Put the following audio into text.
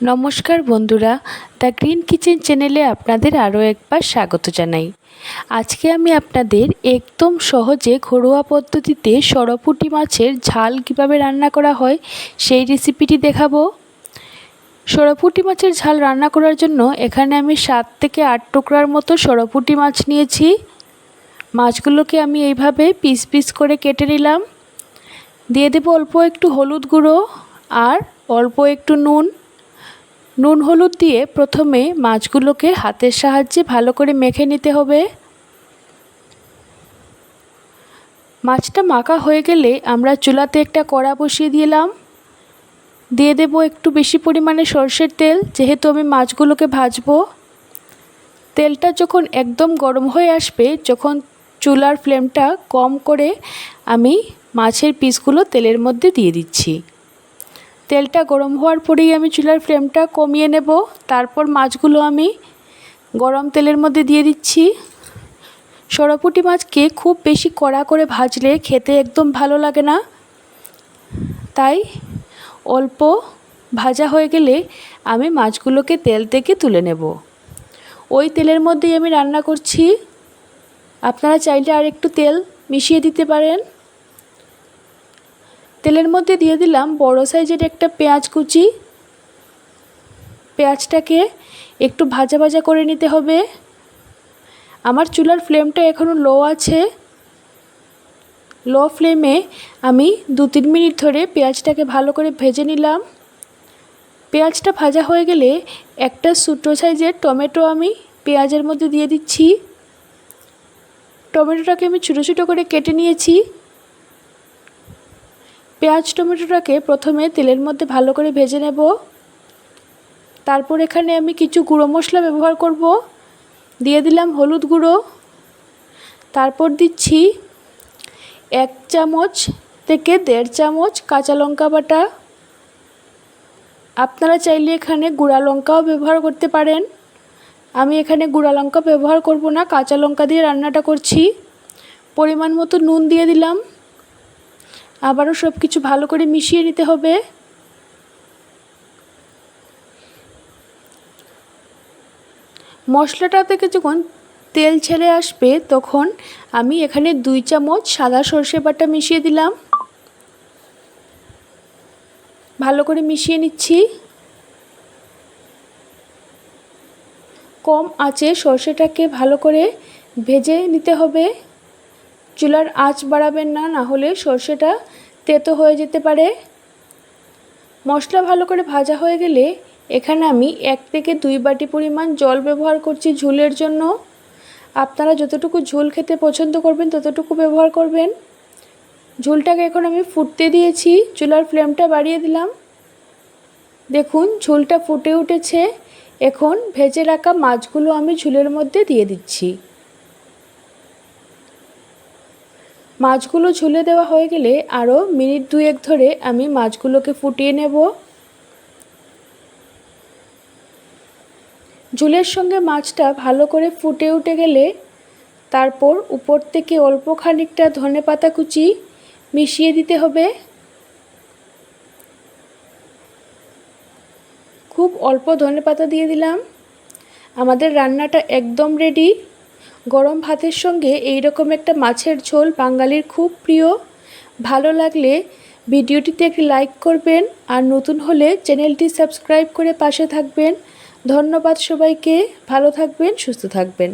নমস্কার বন্ধুরা, the green kitchen চ্যানেলে আপনাদের আরও একবার স্বাগত জানাই। আজকে আমি আপনাদের একদম সহজে ঘরোয়া পদ্ধতিতে সরপুঁটি মাছের ঝাল কীভাবে রান্না করা হয় সেই রেসিপিটি দেখাবো। সরপুঁটি মাছের ঝাল রান্না করার জন্য এখানে আমি সাত থেকে আট টুকরার মতো সরপুঁটি মাছ নিয়েছি। মাছগুলোকে আমি এইভাবে পিস পিস করে কেটে নিলাম। দিয়ে দেবো অল্প একটু হলুদ গুঁড়ো আর অল্প একটু নুন। নুন হলুদ দিয়ে প্রথমে মাছগুলোকে হাতের সাহায্যে ভালো করে মেখে নিতে হবে। মাছটা মাখা হয়ে গেলে আমরা চুলাতে একটা কড়া বসিয়ে দিলাম। দিয়ে দেব একটু বেশি পরিমাণে সর্ষের তেল, যেহেতু আমি মাছগুলোকে ভাজবো। তেলটা যখন একদম গরম হয়ে আসবে, যখন চুলার ফ্লেমটা কম করে আমি মাছের পিসগুলো তেলের মধ্যে দিয়ে দিচ্ছি। তেলটা গরম হওয়ার পরেই আমি চুলার ফ্লেমটা কমিয়ে নেব। তারপর মাছগুলো আমি গরম তেলের মধ্যে দিয়ে দিচ্ছি। সরপুটি মাছকে খুব বেশি কড়া করে ভাজলে খেতে একদম ভালো লাগে না। তাই অল্প ভাজা হয়ে গেলে আমি মাছগুলোকে তেল থেকে তুলে নেব। ওই তেলের মধ্যেই আমি রান্না করছি। আপনারা চাইলে আর একটু তেল মিশিয়ে দিতে পারেন। তেলের মধ্যে দিয়ে দিলাম বড় সাইজের একটা পেঁয়াজ কুচি। পেঁয়াজটাকে একটু ভাজা ভাজা করে নিতে হবে। আমার চুলার ফ্লেমটা এখনও লো আছে। লো ফ্লেমে আমি দু তিন মিনিট ধরে পেঁয়াজটাকে ভালো করে ভেজে নিলাম। পেঁয়াজটা ভাজা হয়ে গেলে একটা ছোটো সাইজের টমেটো আমি পেঁয়াজের মধ্যে দিয়ে দিচ্ছি। টমেটোটাকে আমি ছোটো ছোটো করে কেটে নিয়েছি। পেঁয়াজ টমেটোটাকে প্রথমে তেলের মধ্যে ভালো করে ভেজে নেব। তারপর এখানে আমি কিছু গুঁড়ো মশলা ব্যবহার করব। দিয়ে দিলাম হলুদ গুঁড়ো। তারপর দিচ্ছি এক চামচ থেকে দেড় চামচ কাঁচা লঙ্কা বাটা। আপনারা চাইলে এখানে গুঁড়া লঙ্কাও ব্যবহার করতে পারেন। আমি এখানে গুঁড়া লঙ্কা ব্যবহার করব না, কাঁচা লঙ্কা দিয়ে রান্নাটা করছি। পরিমাণ মতো নুন দিয়ে দিলাম। আবারও সব কিছু ভালো করে মিশিয়ে নিতে হবে। মশলাটা থেকে যখন তেল ছেড়ে আসবে, তখন আমি এখানে দুই চামচ সাদা সর্ষে বাটা মিশিয়ে দিলাম। ভালো করে মিশিয়ে নিচ্ছি। কম আঁচে সর্ষেটাকে ভালো করে ভেজে নিতে হবে। চুলার আঁচ বাড়াবেন না না হলে সর্ষেটা তেতো হয়ে যেতে পারে। মশলা ভালো করে ভাজা হয়ে গেলে এখানে আমি এক থেকে দুই বাটি পরিমাণ জল ব্যবহার করছি ঝুলের জন্য। আপনারা যতটুকু ঝোল খেতে পছন্দ করবেন, ততটুকু ব্যবহার করবেন। ঝোলটাকে এখন আমি ফুটতে দিয়েছি, চুলার ফ্লেমটা বাড়িয়ে দিলাম। দেখুন, ঝোলটা ফুটে উঠেছে। এখন ভেজে রাখা মাছগুলো আমি ঝুলের মধ্যে দিয়ে দিচ্ছি। মাছগুলো ঝুলে দেওয়া হয়ে গেলে আরও মিনিট দুয়েক ধরে আমি মাছগুলোকে ফুটিয়ে নেব। ঝুলের সঙ্গে মাছটা ভালো করে ফুটে উঠে গেলে তারপর উপর থেকে অল্প খানিকটা ধনে পাতা কুচি মিশিয়ে দিতে হবে। খুব অল্প ধনে পাতা দিয়ে দিলাম। আমাদের রান্নাটা একদম রেডি গরম ভাতের সঙ্গে এই রকম একটা মাছের ঝোল বাঙালির খুব প্রিয়। ভালো লাগলে ভিডিওটিতে একটি লাইক করবেন আর নতুন হলে চ্যানেলটি সাবস্ক্রাইব করে পাশে থাকবেন। ধন্যবাদ সবাইকে, ভালো থাকবেন, সুস্থ থাকবেন।